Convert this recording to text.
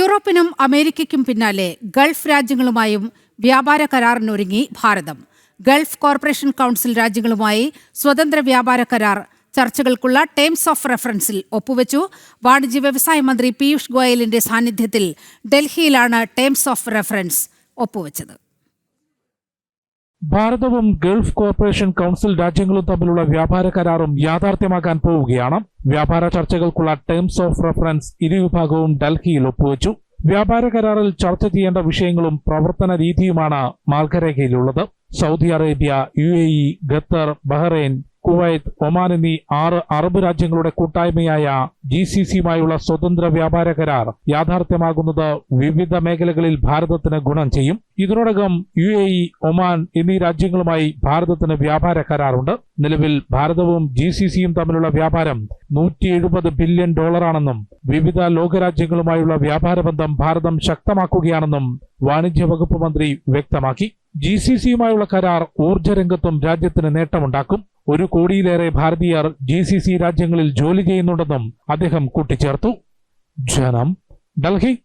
യൂറോപ്പിനും അമേരിക്കയ്ക്കും പിന്നാലെ ഗൾഫ് രാജ്യങ്ങളുമായും വ്യാപാര കരാറിനൊരുങ്ങി ഭാരതം. ഗൾഫ് കോർപ്പറേഷൻ കൗൺസിൽ രാജ്യങ്ങളുമായി സ്വതന്ത്ര വ്യാപാര കരാർ ചർച്ചകൾക്കുള്ള ടേംസ് ഓഫ് റെഫറൻസിൽ ഒപ്പുവെച്ചു. വാണിജ്യ വ്യവസായ മന്ത്രി പീയൂഷ് ഗോയലിന്റെ സാന്നിധ്യത്തിൽ ഡൽഹിയിലാണ് ടേംസ് ഓഫ് റെഫറൻസ് ഒപ്പുവെച്ചത്. ഭാരതവും ഗൾഫ് കോർപ്പറേഷൻ കൗൺസിൽ രാജ്യങ്ങളും തമ്മിലുള്ള വ്യാപാര കരാറും യാഥാർത്ഥ്യമാക്കാൻ പോവുകയാണ്. വ്യാപാര ചർച്ചകൾക്കുള്ള ടേംസ് ഓഫ് റഫറൻസ് ഇരുവിഭാഗവും ഡൽഹിയിൽ ഒപ്പുവച്ചു. വ്യാപാര കരാറിൽ ചർച്ച ചെയ്യേണ്ട വിഷയങ്ങളും പ്രവർത്തന രീതിയുമാണ് മാർഗരേഖയിലുള്ളത്. Saudi Arabia U A E Qatar Bahrain Kuwait Oman എന്നീ ആറ് അറബ് രാജ്യങ്ങളുടെ കൂട്ടായ്മയായ ജി സി സിയുമായുള്ള സ്വതന്ത്ര വ്യാപാര കരാർ യാഥാർത്ഥ്യമാകുന്നത് വിവിധ മേഖലകളിൽ ഭാരതത്തിന് ഗുണം ചെയ്യും. ഇതിനോടകം യു എ ഇ ഒമാൻ എന്നീ രാജ്യങ്ങളുമായി ഭാരതത്തിന് വ്യാപാര കരാറുണ്ട്. നിലവിൽ ഭാരതവും ജി സി സിയും തമ്മിലുള്ള വ്യാപാരം നൂറ്റി എഴുപത് ബില്യൺ ഡോളറാണെന്നും വിവിധ ലോകരാജ്യങ്ങളുമായുള്ള വ്യാപാര ബന്ധം ഭാരതം ശക്തമാക്കുകയാണെന്നും വാണിജ്യ വകുപ്പ് മന്ത്രി വ്യക്തമാക്കി. ജി സി സിയുമായുള്ള കരാർ ഊർജ രംഗത്തും രാജ്യത്തിന് നേട്ടമുണ്ടാക്കും. ഒരു കോടിയിലേറെ ഭാരതീയർ ജി സി സി രാജ്യങ്ങളിൽ ജോലി ചെയ്യുന്നുണ്ടെന്നും അദ്ദേഹം കൂട്ടിച്ചേർത്തു. ജനം ഡൽഹി.